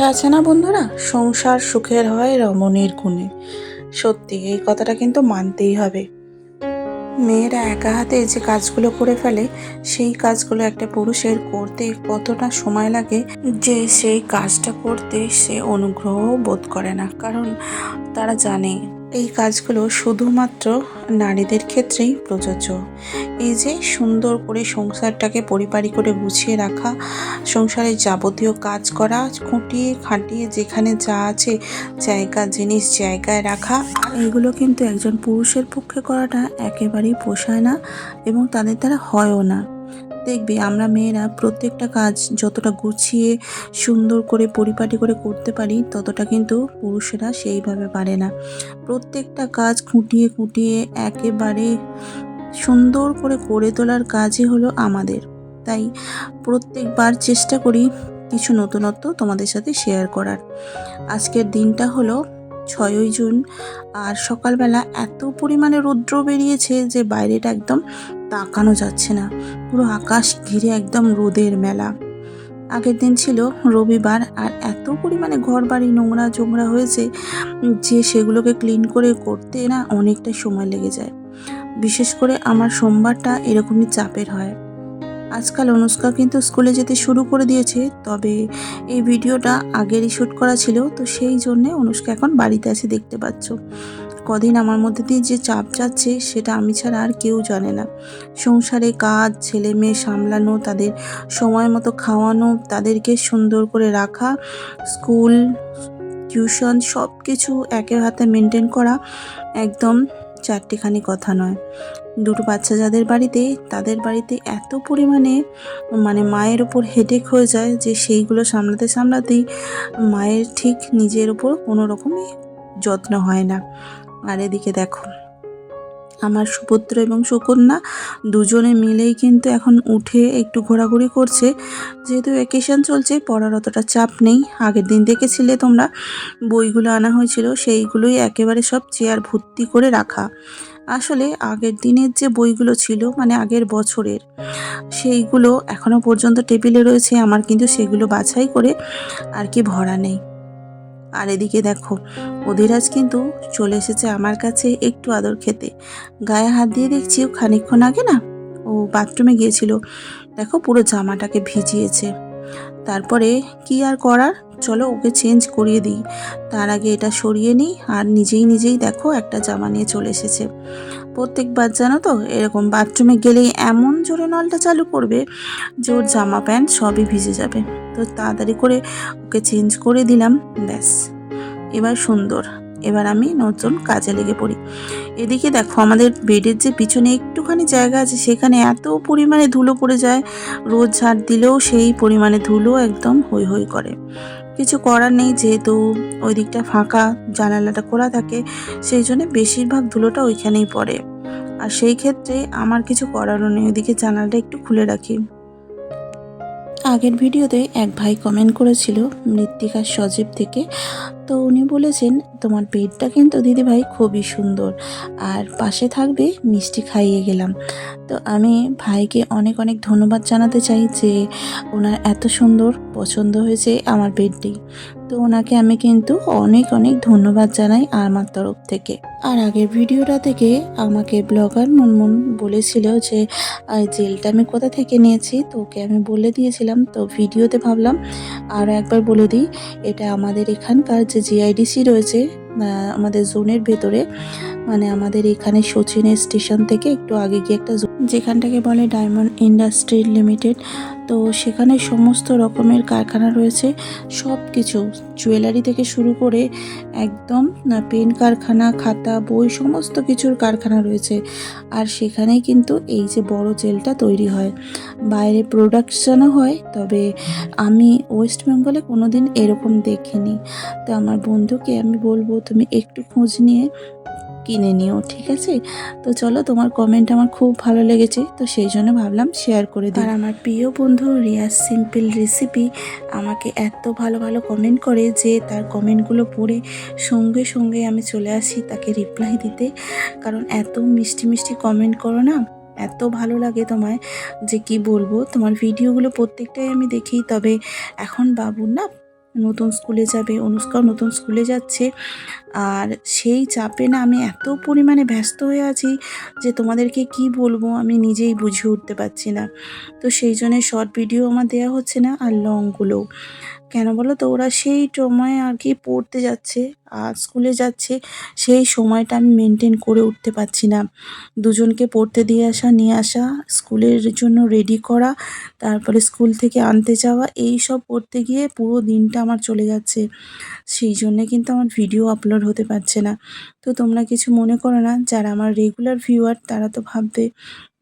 কথায় আছে না, বন্ধুরা? সংসার সুখের হয় রমণীর গুণে। সত্যি, এই কথাটা কিন্তু মানতেই হবে। মেয়েরা একা হাতে যে কাজগুলো করে ফেলে, সেই কাজগুলো একটা পুরুষের করতে কতটা সময় লাগে যে সেই কাজটা করতে সে অনুগ্রহ বোধ করে না। কারণ তারা জানে এই কাজগুলো শুধুমাত্র নারীদের ক্ষেত্রেই প্রযোজ্য। এই যে সুন্দর করে সংসারটাকে পরিপাটি করে গুছিয়ে রাখা, সংসারের যাবতীয় কাজ করা, খুঁটিয়ে খাটিয়ে যেখানে যা আছে জায়গা, জিনিস জায়গায় রাখা, এগুলো কিন্তু একজন পুরুষের পক্ষে করাটা একেবারেই পোষায় না এবং তাদের দ্বারা হয়ও না। দেখবি আমরা মেয়েরা প্রত্যেকটা কাজ যতটা গুছিয়ে, সুন্দর করে, পরিপাটি করে করতে পারি, ততটা কিন্তু পুরুষেরা সেইভাবে পারে না। প্রত্যেকটা কাজ খুঁটিয়ে খুঁটিয়ে একেবারে সুন্দর করে করে তোলার কাজই হলো আমাদের। তাই প্রত্যেকবার চেষ্টা করি কিছু নতুনত্ব তোমাদের সাথে শেয়ার করার। আজকের দিনটা হলো ছয়ই জুন, আর সকালবেলা এত পরিমাণে রৌদ্র বেরিয়েছে যে বাইরেটা একদম তাকানো যাচ্ছে না। পুরো আকাশ ঘিরে একদম রোদের মেলা। আগের দিন ছিল রবিবার আর এত পরিমাণে ঘর বাড়ি নোংরা চোংরা হয়েছে যে সেগুলোকে ক্লিন করে করতে না অনেকটা সময় লেগে যায়। বিশেষ করে আমার সোমবারটা এরকমই চাপের হয়। আজকাল অনুষ্কা কিন্তু স্কুলে যেতে শুরু করে দিয়েছে, তবে এই ভিডিওটা আগেরই শ্যুট করা ছিল, তো সেই জন্যে অনুষ্কা এখন বাড়িতে আছে দেখতে পাচ্ছ। কদিন আমার মধ্যে দিয়ে যে চাপ যাচ্ছে সেটা আমি ছাড়া আর কেউ জানে না। সংসারে কাজ ছেলে মেয়ে সামলানো, তাদের সময় মতো খাওয়ানো, তাদেরকে সুন্দর করে রাখা, স্কুল, টিউশন সব কিছু একের হাতে মেনটেন করা একদম চারটিখানি কথা নয়। দুটো বাচ্চা যাদের বাড়িতে, তাদের বাড়িতে এত পরিমাণে মানে মায়ের ওপর হেডেক হয়ে যায় যে সেইগুলো সামলাতে সামলাতেই মায়ের ঠিক নিজের ওপর কোনো রকমই যত্ন হয় না। আর এদিকে দেখো, আমার সুপুত্র এবং সুকন্যা দুজনে মিলেই কিন্তু এখন উঠে একটু ঘোরাঘুরি করছে। যেহেতু ভ্যাকেশন চলছে, পড়ার অতটা চাপ নেই। আগের দিন দেখেছিলে তোমরা, বইগুলো আনা হয়েছিল, সেইগুলোই একেবারে সব চেয়ার ভর্তি করে রাখা। আসলে আগের দিনের যে বইগুলো ছিল মানে আগের বছরের, সেইগুলো এখনও পর্যন্ত টেবিলে রয়েছে, আমার কিন্তু সেগুলো বাছাই করে আর কি ভরা নেই। আর এদিকে দেখো, অধিরাজ কিন্তু চলে এসেছে আমার কাছে একটু আদর খেতে। গায়ে হাত দিয়ে দেখছি ও খানিকক্ষণ আগে না ও বাথরুমে গিয়েছিল। দেখো পুরো জামাটাকে ভিজিয়েছে। তারপরে কি আর করার? চলো ওকে চেঞ্জ করিয়ে দিই। তার আগে এটা সরিয়ে নিই আর নিজেই নিজেই দেখো একটা জামা নিয়ে চলে এসেছে। প্রত্যেকবার জানো তো এরকম বাথরুমে গেলেই এমন জোরে নলটা চালু করবে যে ওর জামা প্যান্ট সবই ভিজে যাবে। তো তাড়াতাড়ি করে ওকে চেঞ্জ করে দিলাম, ব্যাস। এবার সুন্দর। এবার আমি নতুন কাজে লেগে পড়ি। এদিকে দেখো আমাদের বেডের যে পিছনে একটুখানি জায়গা আছে, সেখানে এত পরিমাণে ধুলো পড়ে যায়, রোজ ঝাড় দিলেও সেই পরিমাণে ধুলো একদম হই হই করে। কিছু করার নেই, যেহেতু ওই দিকটা ফাঁকা, জানালাটা খোলা থাকে, সেই জন্য বেশিরভাগ ধুলোটা ওইখানেই পড়ে। আর সেই ক্ষেত্রে আমার কিছু করারও নেই, ওইদিকে জানালাটা একটু খুলে রাখি। আগের ভিডিওতে এক ভাই কমেন্ট করেছিল মৃত্তিকার সজীব থেকে, তো উনি বলেছেন, তোমার পেটটা কিন্তু দিদিভাই খুবই সুন্দর, আর পাশে থাকবে মিষ্টি খাইয়ে গেলাম। তো আমি ভাইকে অনেক অনেক ধন্যবাদ জানাতে চাই যে ওনার এত সুন্দর পছন্দ হয়েছে আমার বেডটি। তো ওনাকে আমি কিন্তু অনেক অনেক ধন্যবাদ জানাই আমার তরফ থেকে। আর আগের ভিডিওটা থেকে আমাকে ব্লগার মুনমুন বলেছিল যে জেলটা আমি কোথা থেকে নিয়েছি? তো ওকে আমি বলে দিয়েছিলাম। তো ভিডিওতে ভাবলাম আরও একবার বলে দিই, এটা আমাদের এখানকার যে জিআইডিসি রয়েছে আমাদের জোনের ভেতরে মানে আমাদের এখানে সচিনের স্টেশন থেকে একটু আগে গিয়ে একটা যেখানটাকে বলে ডায়মন্ড ইন্ডাস্ট্রি লিমিটেড। তো সেখানে সমস্ত রকমের কারখানা রয়েছে। সব কিছু জুয়েলারি থেকে শুরু করে একদম পেন কারখানা, খাতা, বই, সমস্ত কিছুর কারখানা রয়েছে। আর সেখানে কিন্তু এই যে বড় জেলটা তৈরি হয়। বাইরে প্রোডাকশনও হয়, তবে আমি ওয়েস্ট বেঙ্গলে কোনো দিন এরকম দেখিনি। তো আমার বন্ধুকে আমি বলব, তুমি একটু খোঁজ নিয়ে কিনে নিও, ঠিক আছে? তো চলো, তোমার কমেন্ট আমার খুব ভালো লেগেছে, তো সেই জন্য ভাবলাম শেয়ার করে দিই। আর আমার প্রিয় বন্ধু রিয়াজ সিম্পল রেসিপি আমাকে এত ভালো ভালো কমেন্ট করে যে তার কমেন্টগুলো পড়ে সঙ্গে সঙ্গে আমি চলে আসি তাকে রিপ্লাই দিতে। কারণ এত মিষ্টি মিষ্টি কমেন্ট করো না, এত ভালো লাগে তোমায় যে কি বলব? তোমার ভিডিওগুলো প্রত্যেকটাই আমি দেখি, তবে এখন বাবুর না নতুন স্কুলে যাবে অনুষ্কাও নতুন স্কুলে যাচ্ছে। আর সেই চাপে না আমি এত পরিমাণে ব্যস্ত হয়ে আছি যে তোমাদেরকে কি বলব আমি নিজেই বুঝে উঠতে পারছি না। তো সেই জন্য শর্ট ভিডিও আমার দেওয়া হচ্ছে না, আর লংগুলোও কেন বলো তো? ওরা সেই সময় আর কি পড়তে যাচ্ছে আর স্কুলে যাচ্ছে, সেই সময়টা আমি মেনটেন করে উঠতে পারছি না। দুজনকে পড়তে দিয়ে আসা, নিয়ে আসা স্কুলের জন্য রেডি করা, তারপরে স্কুল থেকে আনতে যাওয়া, এই সব করতে গিয়ে পুরো দিনটা আমার চলে যাচ্ছে। সেই জন্যে কিন্তু আমার ভিডিও আপলোড হতে পারছে না। তো তোমরা কিছু মনে করো না, যারা আমার রেগুলার ভিউয়ার তারা তো ভাববে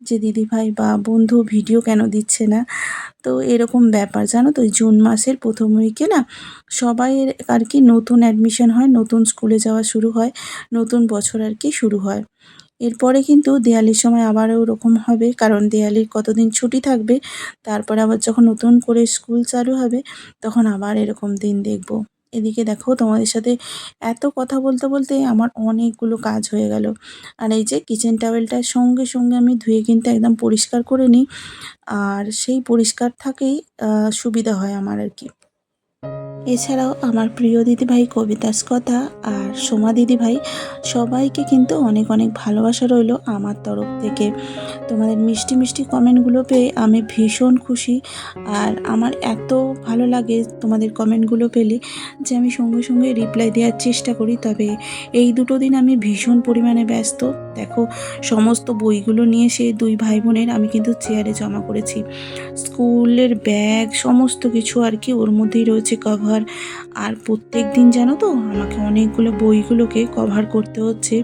যে দিদিভাই বা বন্ধু ভিডিও কেন দিচ্ছে না? তো এরকম ব্যাপার, জানো তো? জুন মাসের প্রথম উইকে না সবাইয়ের আর কি নতুন অ্যাডমিশন হয়, নতুন স্কুলে যাওয়া শুরু হয়, নতুন বছর আর কি শুরু হয়। এরপরে কিন্তু দেয়ালির সময় আবারও ওরকম হবে, কারণ দেয়ালির কতদিন ছুটি থাকবে, তারপরে আবার যখন নতুন করে স্কুল চালু হবে, তখন আবার এরকম দিন দেখব। এদিকে দেখো তোমাদের সাথে এত কথা বলতে বলতে আমার অনেকগুলো কাজ হয়ে গেল। আর এই যে কিচেন টাওয়েলটার সঙ্গে সঙ্গে আমি ধুয়ে কিন্তু একদম পরিষ্কার করে নিই। আর সেই পরিষ্কার থাকেই সুবিধা হয় আমার আর কি। এছাড়াও আমার প্রিয় দিদিভাই কবিতাস কথা আর সোমা দিদিভাই সবাইকে কিন্তু অনেক অনেক ভালোবাসা রইল আমার তরফ থেকে। তোমাদের মিষ্টি মিষ্টি কমেন্টগুলো পেয়ে আমি ভীষণ খুশি। আর আমার এত ভালো লাগে তোমাদের কমেন্টগুলো পেলে যে আমি সঙ্গে সঙ্গে রিপ্লাই দেওয়ার চেষ্টা করি। তবে এই দুটো দিন আমি ভীষণ পরিমাণে ব্যস্ত। দেখো, সমস্ত বইগুলো নিয়ে সেই দুই ভাই বোনের আমি কিন্তু চেয়ারে জমা করেছি। স্কুলের ব্যাগ, সমস্ত কিছু আর কি ওর মধ্যেই রয়েছে কভার আর প্রত্যেক দিন জানো তো, আমাকে অনেকগুলো বইগুলোকে কভার করতে হচ্ছে।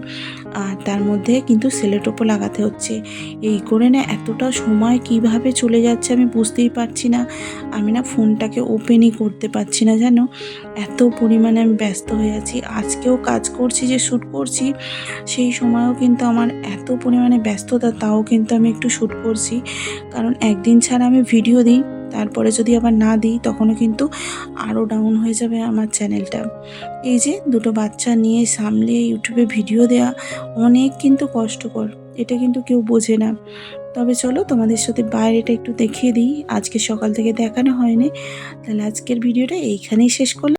আর তার মধ্যে কিন্তু সেলোটোপও লাগাতে হচ্ছে। এই করে না এতটা সময় কীভাবে চলে যাচ্ছে আমি বুঝতেই পারছি না। আমি না ফোনটাকে ওপেনই করতে পারছি না, জানো? এত পরিমাণে আমি ব্যস্ত হয়ে আছি। আজকেও কাজ করছি, যে শ্যুট করছি, সেই সময়ও কিন্তু আমার এত পরিমাণে ব্যস্ততা, তাও কিন্তু আমি একটু শ্যুট করছি। কারণ একদিন ছাড়া আমি ভিডিও দিই। তারপরে যদি আবার না দিই, তখনও কিন্তু আরও ডাউন হয়ে যাবে আমার চ্যানেলটা এই যে দুটো বাচ্চা নিয়ে সামলে ইউটিউবে ভিডিও দেওয়া অনেক কিন্তু কষ্টকর, এটা কিন্তু কেউ বোঝে না। তবে চলো তোমাদের সাথে বাইরেটা একটু দেখিয়ে দিই। আজকে সকাল থেকে দেখানো হয়নি, তাহলে আজকের ভিডিওটা এইখানেই শেষ করলাম।